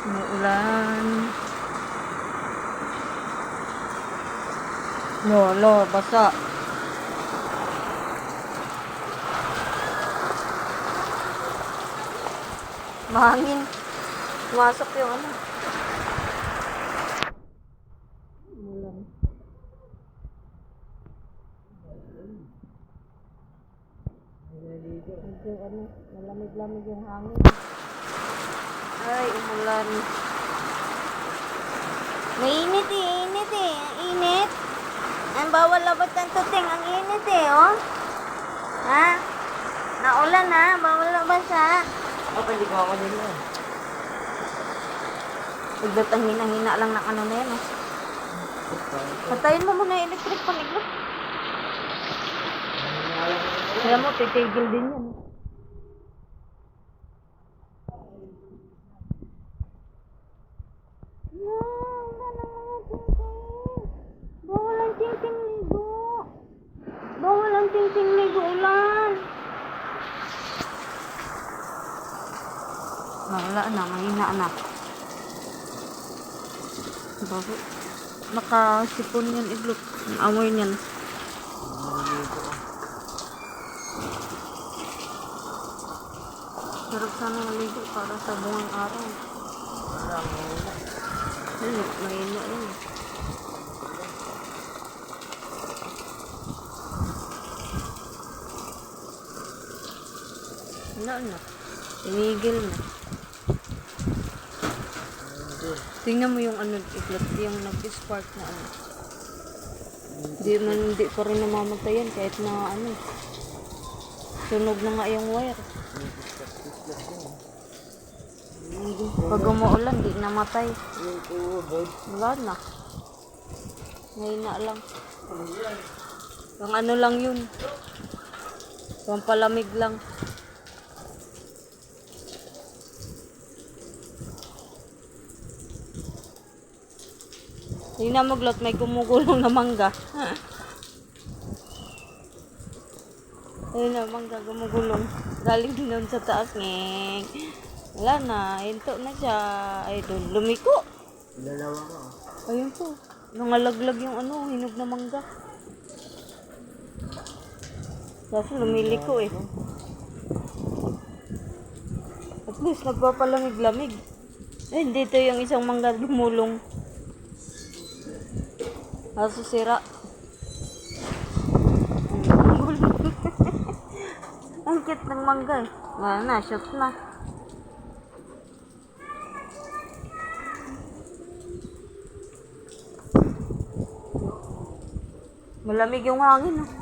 Umuulan. Lolo, basa. Mahangin. Masok yung ano. Umulan. Medyo ano, malamig-lamig yung hangin. Ay, umulan. Mainit eh, init eh. Ang init. Ang bawal labas ng tuting. Ang init eh, oh. Ha? Naulan ha? Bawal labas ha? Ako, hindi ko ako nila. Igdot ang hina-hina lang ng ano na yan, oh. Patayin mo muna yung electric pag iglot. Kaya mo, titigil din yan. oh. No, wala na mga ting-ting. Bawal ang ting-ting ligo. Bawal ang ting-ting ligo ulan. Ah, wala na, mahina na. Bakit? Nakasipon yan iglot. Ang amoy niyan. Sarap sana maligo para sa bungang araw. Ayun, mahina yun. Wala na. Tinigil na. Tingnan mo yung ano, iglot, yung nag-spark na ano. Hindi man, hindi pa rin namamatayan kahit na ano. Sunog na nga yung wire. Pag umuulan, di namatay. Wala na. Ngayon na lang. Yung ano lang yun. Yung palamig lang. Hindi na maglot, may gumugulong na mangga. Ayun na, mangga gumugulong. Galing din doon sa taas. Ngeng. Wala na, hinto na siya. Ay, doon, lumiko. Dalawa ko. Ayun po. Nangalaglag yung ano, hinog na mangga. Kasi lumiliko eh. At least nagpapalamig-lamig. Eh, dito yung isang mangga gumulong. Kaso sira. Ang cute ng mangga eh. Wala na, shot na. Malamig yung hangin oh.